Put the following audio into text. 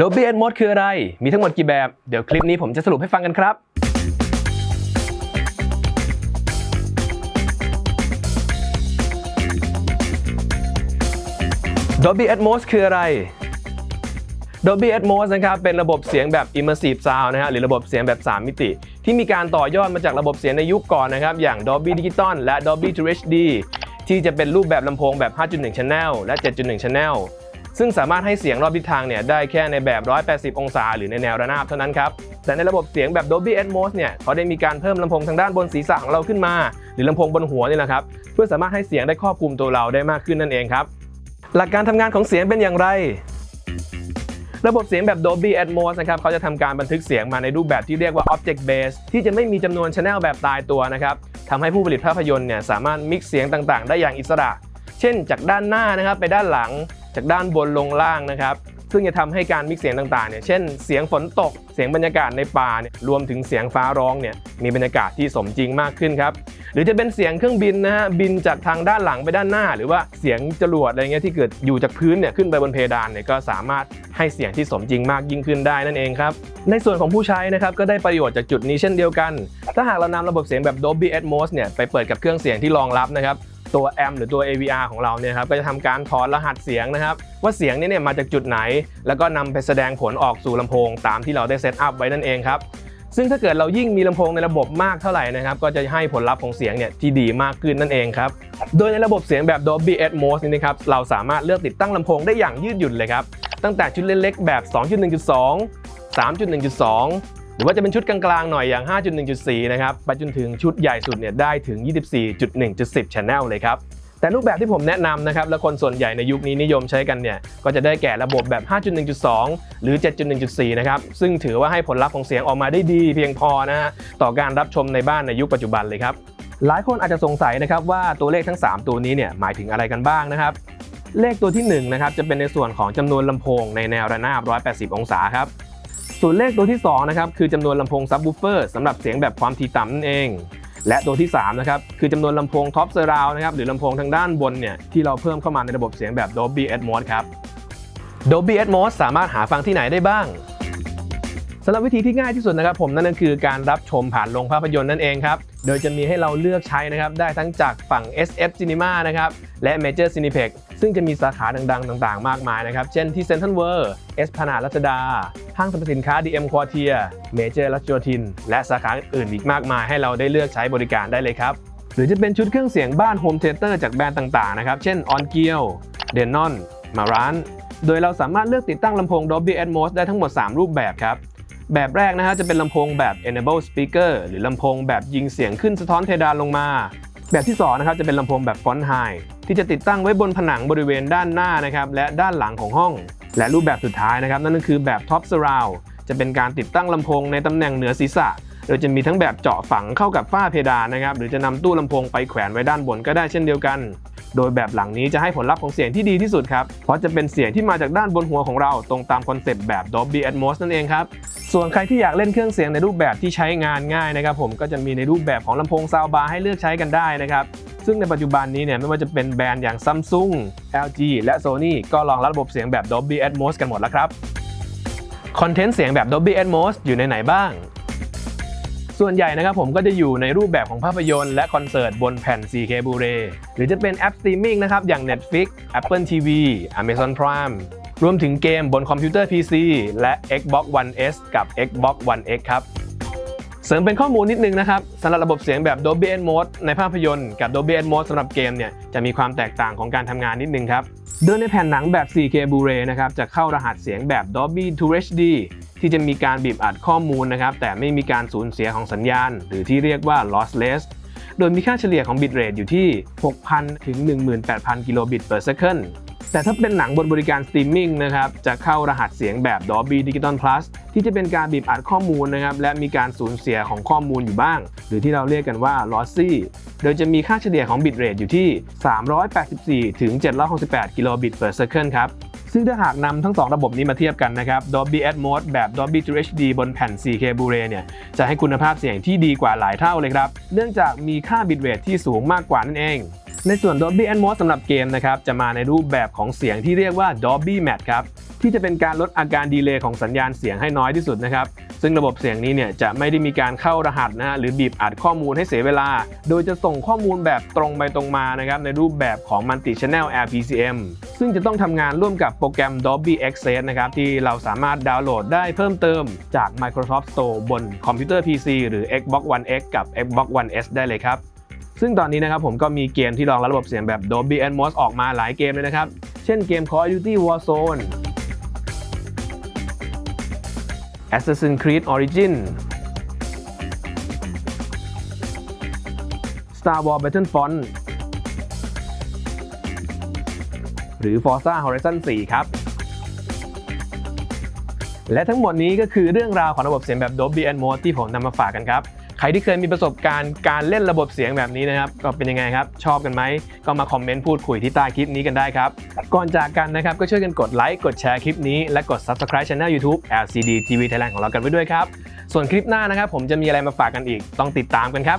Dolby Atmos คืออะไร มีทั้งหมดกี่แบบ เดี๋ยวคลิปนี้ผมจะสรุปให้ฟังกันครับ Dolby Atmos คืออะไร Dolby Atmos นะครับเป็นระบบเสียงแบบ Immersive Sound นะฮะหรือระบบเสียงแบบ 3 มิติ ที่มีการต่อยอดมาจากระบบเสียงในยุคก่อนนะครับ อย่าง Dolby Digital และ Dolby True HD ที่จะเป็นรูปแบบลำโพงแบบ 5.1 Channel และ 7.1 Channel ซึ่งสามารถให้เสียงรอบทิศทางเนี่ยได้แค่ในแบบ 180 องศา หรือในแนวระนาบเท่านั้นครับ แต่ในระบบเสียงแบบ Dolby Atmos เนี่ยเขาได้มีการเพิ่มลำโพงทางด้านบนศีรษะของเราขึ้นมา หรือลำโพงบนหัวนี่แหละครับ เพื่อสามารถให้เสียงได้ครอบคลุมตัวเราได้มากขึ้นนั่นเองครับ หลักการทำงานของเสียงเป็นอย่างไรระบบเสียงแบบ Dolby Atmos นะครับเขาจะทำการบันทึกเสียงมาในรูปแบบที่เรียกว่า Object Based ที่จะไม่มีจำนวน Channel แบบตายตัวนะครับทำให้ผู้ผลิตภาพยนตร์เนี่ยสามารถมิกซ์เสียงต่างๆ ได้อย่างอิสระ เช่นจากด้านหน้านะครับไปด้านหลัง จากด้านบนลงล่างนะครับ ซึ่งจะทำให้การมิกเสียงต่างๆเนี่ยเช่นเสียงฝนตกเสียงบรรยากาศในป่าเนี่ยรวมถึงเสียงฟ้าร้องเนี่ยมีบรรยากาศที่สมจริงมากขึ้นครับหรือจะเป็นเสียงเครื่องบินนะฮะบินจากทางด้านหลังไปด้านหน้า หรือว่าเสียงจรวดอะไรเงี้ยที่เกิดอยู่จากพื้นเนี่ยขึ้นไปบนเพดานเนี่ยก็สามารถให้เสียงที่สมจริงมากยิ่งขึ้นได้นั่นเองครับในส่วนของผู้ใช้นะครับก็ได้ประโยชน์จากจุดนี้เช่นเดียวกัน ถ้าหากเรานำระบบเสียงแบบ Dolby Atmos เนี่ยไปเปิดกับเครื่องเสียงที่รองรับนะครับ ตัวแอมหรือตัว AVR ของเราเนี่ยครับก็จะทำการถอดรหัสเสียงนะครับ ว่าเสียงนี้เนี่ยมาจากจุดไหน แล้วก็นำไปแสดงผลออกสู่ลำโพง ตามที่เราได้เซตอัพไว้นั่นเองครับซึ่งถ้าเกิดเรายิ่งมีลำโพงในระบบมากเท่าไหร่นะครับก็จะให้ผลลัพธ์ของเสียงเนี่ยที่ดีมากขึ้นนั่นเองครับโดยในระบบเสียงแบบ Dolby Atmos นี่นะครับเราสามารถเลือกติดตั้งลำโพงได้อย่างยืดหยุ่นเลยครับตั้งแต่ชุดเล็กๆแบบ 2.1.2 3.1.2 หรือว่าจะเป็นชุดกลางๆหน่อยอย่าง 5.1.4 นะครับไปจนถึงชุดใหญ่สุดเนี่ยได้ถึง 24.1.10 Channel เลยครับแต่รูปแบบที่ผมแนะนำนะครับและคนส่วนใหญ่ในยุคนี้นิยมใช้กันเนี่ยก็จะได้แก่ระบบแบบ 5.1.2 หรือ 7.1.4 นะครับซึ่งถือว่าให้ผลลัพธ์ของเสียงออกมาได้ดีเพียงพอนะฮะต่อการรับชมในบ้านในยุคปัจจุบันเลยครับหลายคนอาจจะสงสัยนะครับว่าตัวเลขทั้ง 3 ตัวนี้เนี่ยหมายถึงอะไรกันบ้างนะครับ เลขตัวที่1นะครับจะเป็นในส่วนของจำนวนลำโพงในแนวระนาบ 180 องศาครับ ส่วนเลขตัวที่2นะครับคือจำนวนลำโพงซับวูเฟอร์สำหรับเสียงแบบความถี่ต่ำนั่นเองและตัวที่3นะครับคือจำนวนลำโพงท็อปเซอร์ราวนะครับหรือลำโพงทางด้านบนเนี่ยที่เราเพิ่มเข้ามาในระบบเสียงแบบ Dolby Atmos ครับ Dolby Atmos สามารถหาฟังที่ไหนได้บ้างสำหรับวิธีที่ง่ายที่สุดนะครับผมนั่นก็คือการรับชมผ่านโรงภาพยนตร์นั่นเองครับ โดยจะมีให้เราเลือกใช้นะครับได้ทั้งจากฝั่ง SF Cinema นะครับและ Major Cineplex ซึ่งจะมีสาขาดังๆ ต่างๆ มากมายนะครับ เช่นที่ Central World เอสพนารัชดา ห้างสรรพสินค้า DM Quartier Major รัชโยธิน และสาขาอื่นอีกมากมายให้เราได้เลือกใช้บริการได้เลยครับ หรือจะเป็นชุดเครื่องเสียงบ้านโฮมเทเตอร์จากแบรนด์ต่างๆ นะครับ เช่น On g e a l Denon Marantz โดยเราสามารถเลือกติดตั้งลำโพง Dolby Atmos ได้ทั้งหมด 3 รูปแบบครับ แบบแรกนะฮะจะเป็นลำโพงแบบ enable speaker หรือลำโพงแบบยิงเสียงขึ้นสะท้อนเพดานลงมา แบบที่2นะครับจะเป็นลำโพงแบบ font high ที่จะติดตั้งไว้บนผนังบริเวณด้านหน้านะครับและด้านหลังของห้อง และรูปแบบสุดท้ายนะครับนั่นก็คือแบบ top surround จะเป็นการติดตั้งลำโพงในตำแหน่งเหนือศีรษะ โดยจะมีทั้งแบบเจาะฝังเข้ากับฝ้าเพดานนะครับหรือจะนำตู้ลำโพงไปแขวนไว้ด้านบนก็ได้เช่นเดียวกัน โดยแบบหลังนี้จะให้ผลลัพธ์ของเสียงที่ดีที่สุดครับเพราะจะเป็นเสียงที่มาจากด้านบนหัวของเราตรงตามคอนเซปต์แบบ Dolby Atmos นั่นเองครับส่วนใครที่อยากเล่นเครื่องเสียงในรูปแบบที่ใช้งานง่ายนะครับผมก็จะมีในรูปแบบของลำโพงซาวบาร์ให้เลือกใช้กันได้นะครับ ซึ่งในปัจจุบันนี้เนี่ยไม่ว่าจะเป็นแบรนด์อย่าง Samsung LG และ Sony ก็รองรับระบบเสียงแบบ Dolby Atmos กันหมดแล้วครับ คอนเทนต์เสียงแบบ Dolby Atmos อยู่ในไหนบ้าง ส่วนใหญ่นะครับผมก็จะอยู่ในรูปแบบของภาพยนตร์และคอนเสิร์ตบนแผ่น 4K Blu-ray หรือจะเป็นแอปสตรีมมิ่งนะครับอย่าง Netflix Apple TV Amazon Prime รวมถึงเกมบนคอมพิวเตอร์ PC และ Xbox One S กับ Xbox One X ครับ เสริมเป็นข้อมูลนิดนึงนะครับสำหรับระบบเสียงแบบ Dolby Atmos ในภาพยนตร์กับ Dolby Atmos สำหรับเกมเนี่ยจะมีความแตกต่างของการทำงานนิดนึงครับโดยในแผ่นหนังแบบ 4K Blu-ray นะครับจะเข้ารหัสเสียงแบบ Dolby True HD ที่จะมีการบีบอัดข้อมูลนะครับแต่ไม่มีการสูญเสียของสัญญาณ หรือที่เรียกว่า lossless โดยมีค่าเฉลี่ยของ bitrate อยู่ที่ 6,000 ถึง 18,000 กิโลบิต per second แต่ถ้าเป็นหนังบนบริการสตรีมมิ่งนะครับจะเข้ารหัสเสียงแบบ Dolby Digital Plus ที่จะเป็นการบีบอัดข้อมูลนะครับและมีการสูญเสียของข้อมูลอยู่บ้าง หรือที่เราเรียกกันว่า lossy โดยจะมีค่าเฉลี่ยของ bitrate อยู่ที่ 384 ถึง 768 กิโลบิต per second ครับซึ่งถ้าหากนำทั้ง 2 ระบบนี้มาเทียบกันนะครับ Dolby Atmos แบบ Dolby True HD บนแผ่น 4K Blu-ray เนี่ย จะให้คุณภาพเสียงที่ดีกว่าหลายเท่าเลยครับ เนื่องจากมีค่า bitrate ที่สูงมากกว่านั่นเอง ในส่วน Dolby Atmos สำหรับเกมนะครับ จะมาในรูปแบบของเสียงที่เรียกว่า Dolby Matte ครับ ที่จะเป็นการลดอาการดีเลย์ของสัญญาณเสียงให้น้อยที่สุดนะครับ ซึ่งระบบเสียงนี้เนี่ยจะไม่ได้มีการเข้ารหัสนะฮะหรือบีบอัดข้อมูลให้เสียเวลา โดยจะส่งข้อมูลแบบตรงไปตรงมานะครับในรูปแบบของ Multi Channel RPCM ซึ่งจะต้องทำงานร่วมกับโปรแกรม Dolby Access นะครับที่เราสามารถดาวน์โหลดได้เพิ่มเติมจาก Microsoft Store บนคอมพิวเตอร์ PC หรือ Xbox One X กับ Xbox One S ได้เลยครับซึ่งตอนนี้นะครับผมก็มีเกมที่รองรับระบบเสียงแบบ Dolby Atmos ออกมาหลายเกมเลยนะครับ เช่นเกม Call of Duty Warzone Assassin's Creed Origin Star Wars Battlefront หรือ Forza Horizon 4 ครับ และทั้งหมดนี้ก็คือเรื่องราวของระบบเสียงแบบ Dolby Atmos ที่ผมนำมาฝากกันครับ ใครที่เคยมีประสบการณ์การเล่นระบบเสียงแบบนี้นะครับ ก็เป็นยังไงครับ ชอบกันไหม ก็มาคอมเมนต์พูดคุยที่ใต้คลิปนี้กันได้ครับ ก่อนจากกันนะครับ ก็ช่วยกันกดไลค์กดแชร์คลิปนี้ และกด Subscribe Channel YouTube LCD TV Thailand ของเรากันไว้ด้วยครับ ส่วนคลิปหน้านะครับ ผมจะมีอะไรมาฝากกันอีก ต้องติดตามกันครับ